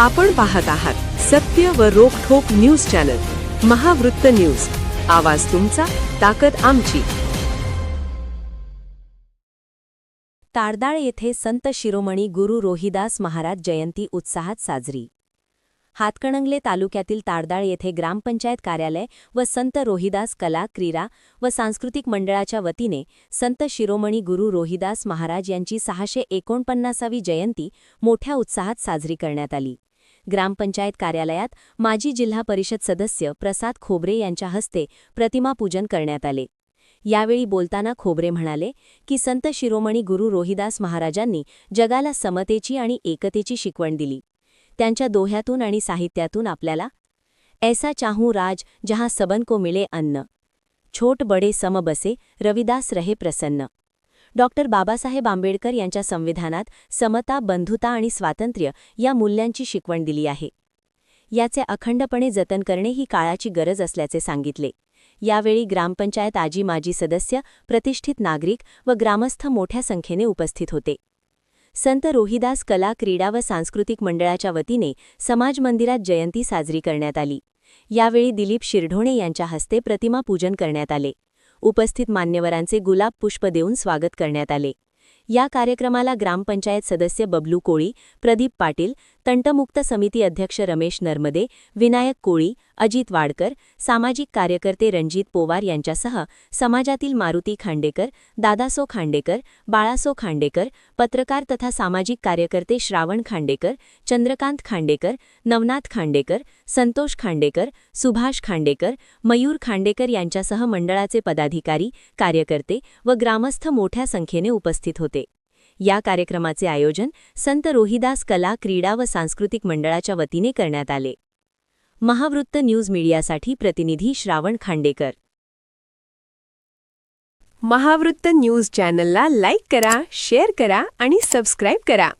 आपण पाहत आहात सत्य व रोखोक न्यूज चॅनल महावृत्त न्यूज. आवाज तुमचा ताकद आमची. तारदाळ येथे संत शिरोमणी गुरु रोहिदास महाराज जयंती उत्साहात साजरी. हातकणंगले तालुक्यातील तारदाळ येथे ग्रामपंचायत कार्यालय व संत रोहिदास कला क्रीडा व सांस्कृतिक मंडळाच्या वतीने संत शिरोमणी गुरु रोहिदास महाराज यांची सहाशे एकोणपन्नासावी जयंती मोठ्या उत्साहात साजरी करण्यात आली. ग्रामपंचायत कार्यालयात माजी जिल्हा परिषद सदस्य प्रसाद खोबरे यांच्या हस्ते प्रतिमापूजन करण्यात आले. यावेळी बोलताना खोबरे म्हणाले की संत शिरोमणी गुरु रोहिदास महाराजांनी जगाला समतेची आणि एकतेची शिकवण दिली. त्यांच्या दोह्यातून आणि साहित्यातून आपल्याला ऐसा चाहूं राज जहां सबन को मिळे अन्न. छोट बडे सम बसे रविदास रहे प्रसन्न. डॉक्टर बाबासाहेब आंबेडकर यांच्या संविधानात समता बंधुता आणि स्वातंत्र्य या मूल्यांची शिकवण दिली आहे. याचे अखंडपणे जतन करणे ही काळाची गरज असल्याचे सांगितले. यावेळी ग्रामपंचायत आजी माजी सदस्य प्रतिष्ठित नागरिक व ग्रामस्थ मोठ्या संख्येने उपस्थित होते. संत रोहिदास कला क्रीडा व सांस्कृतिक मंडळाच्या वतीने समाज मंदिरात जयंती साजरी करण्यात आली. यावेळी दिलीप शिरढोणे यांच्या हस्ते प्रतिमा पूजन करण्यात आले. उपस्थित मान्यवरांचे गुलाब पुष्प देऊन स्वागत करण्यात आले. या कार्यक्रमाला ग्रामपंचायत सदस्य बबलू कोळी प्रदीप पाटील तंटमुक्त समिती अध्यक्ष रमेश नर्मदे विनायक कोळी अजित वाडकर सामाजिक कार्यकर्ते रणजित पोवार यांच्यासह समाजातील मारुती खांडेकर दादासो खांडेकर बाळासो खांडेकर पत्रकार तथा सामाजिक कार्यकर्ते श्रावण खांडेकर चंद्रकांत खांडेकर नवनाथ खांडेकर संतोष खांडेकर सुभाष खांडेकर मयूर खांडेकर यांच्यासह मंडळाचे पदाधिकारी कार्यकर्ते व ग्रामस्थ मोठ्या संख्येने उपस्थित होते. या कार्यक्रमाचे आयोजन संत रोहिदास कला क्रीडा व सांस्कृतिक मंडळाच्या वतीने करण्यात आले. महावृत्त न्यूज मीडियासाठी प्रतिनिधी श्रावण खांडेकर. महावृत्त न्यूज चॅनलला लाईक करा शेअर करा आणि सबस्क्राईब करा.